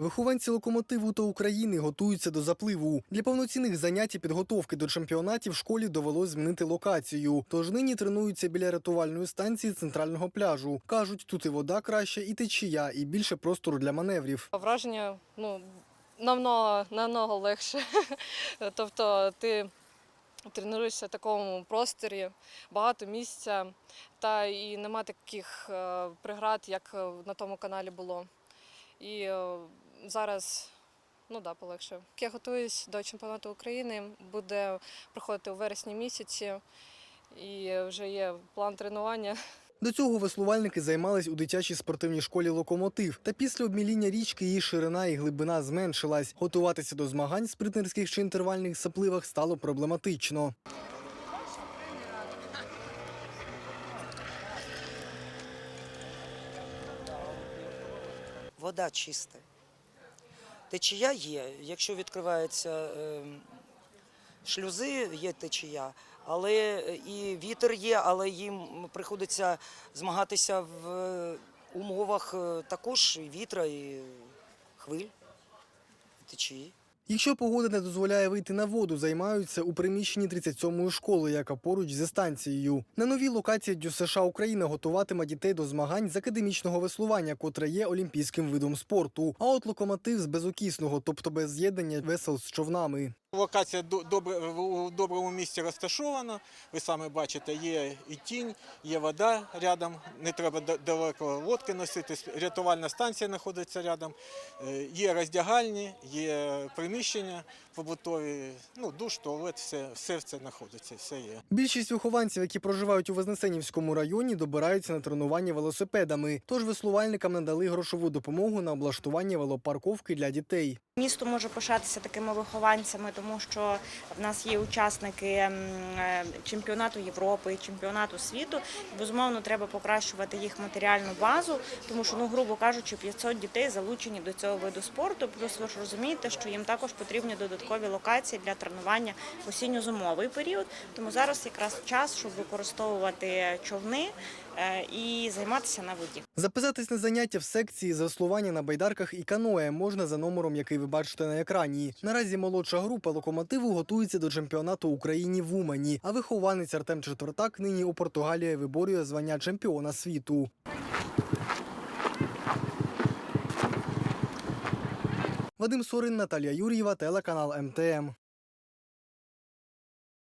Вихованці локомотиву та України готуються до запливу. Для повноцінних занять і підготовки до чемпіонатів школі довелось змінити локацію. Тож нині тренуються біля рятувальної станції центрального пляжу. кажуть, тут і вода краща, і течія, і більше простору для маневрів. Враження ну, намного, намного легше. тобто ти тренуєшся в такому просторі, багато місця, та і нема таких е, преград, як на тому каналі було. І е, зараз ну да, полегше. Я готуюсь до чемпіонату України, буде проходити у вересні місяці, і вже є план тренування. До цього веслувальники займались у дитячій спортивній школі Локомотив. Та після обміління річки її ширина і глибина зменшилась. Готуватися до змагань в спринтерських чи інтервальних сапливах стало проблематично. вода чиста. Течія є. Якщо відкриваються е, шлюзи, є течія, але е, і вітер є, але їм приходиться змагатися в е, умовах е, також і вітра, і хвиль, і течії. Якщо погода не дозволяє вийти на воду, займаються у приміщенні 37-ї школи, яка поруч зі станцією. На новій локації ДЮСШ Україна готуватиме дітей до змагань з академічного веслування, котре є олімпійським видом спорту. А от локомотив з безокісного, тобто без з'єднання весел з човнами. Локація добре, у доброму місці розташована. Ви самі бачите, є і тінь, є вода рядом, не треба далеко лодки носити. Рятувальна станція знаходиться рядом. Е, Є роздягальні, є приміщення побутові, ну, душ, туалет, все, все це знаходиться, все є. Більшість вихованців, які проживають у Вознесенівському районі, добираються на тренування велосипедами. Тож веслувальникам надали грошову допомогу на облаштування велопарковки для дітей. Місто може пишатися такими вихованцями, тому що в нас є учасники е, чемпіонату Європи, чемпіонату світу. Безумовно, треба покращувати їх матеріальну базу, тому що, ну грубо кажучи, 500 дітей залучені до цього виду спорту. Плюс ви ж розумієте, що їм також потрібні додаткові локації для тренування в осінньо-зимовий період. Тому зараз якраз час, щоб використовувати човни е, і займатися на воді. Записатись на заняття в секції з веслування на байдарках і каное можна за номером, який ви бачите на екрані. Наразі молодша група локомотиву готується до чемпіонату України в Умані. А вихованець Артем Четвертак нині у Португалії виборює звання чемпіона світу. Вадим Сорин, Наталія Юр'єва, телеканал МТМ.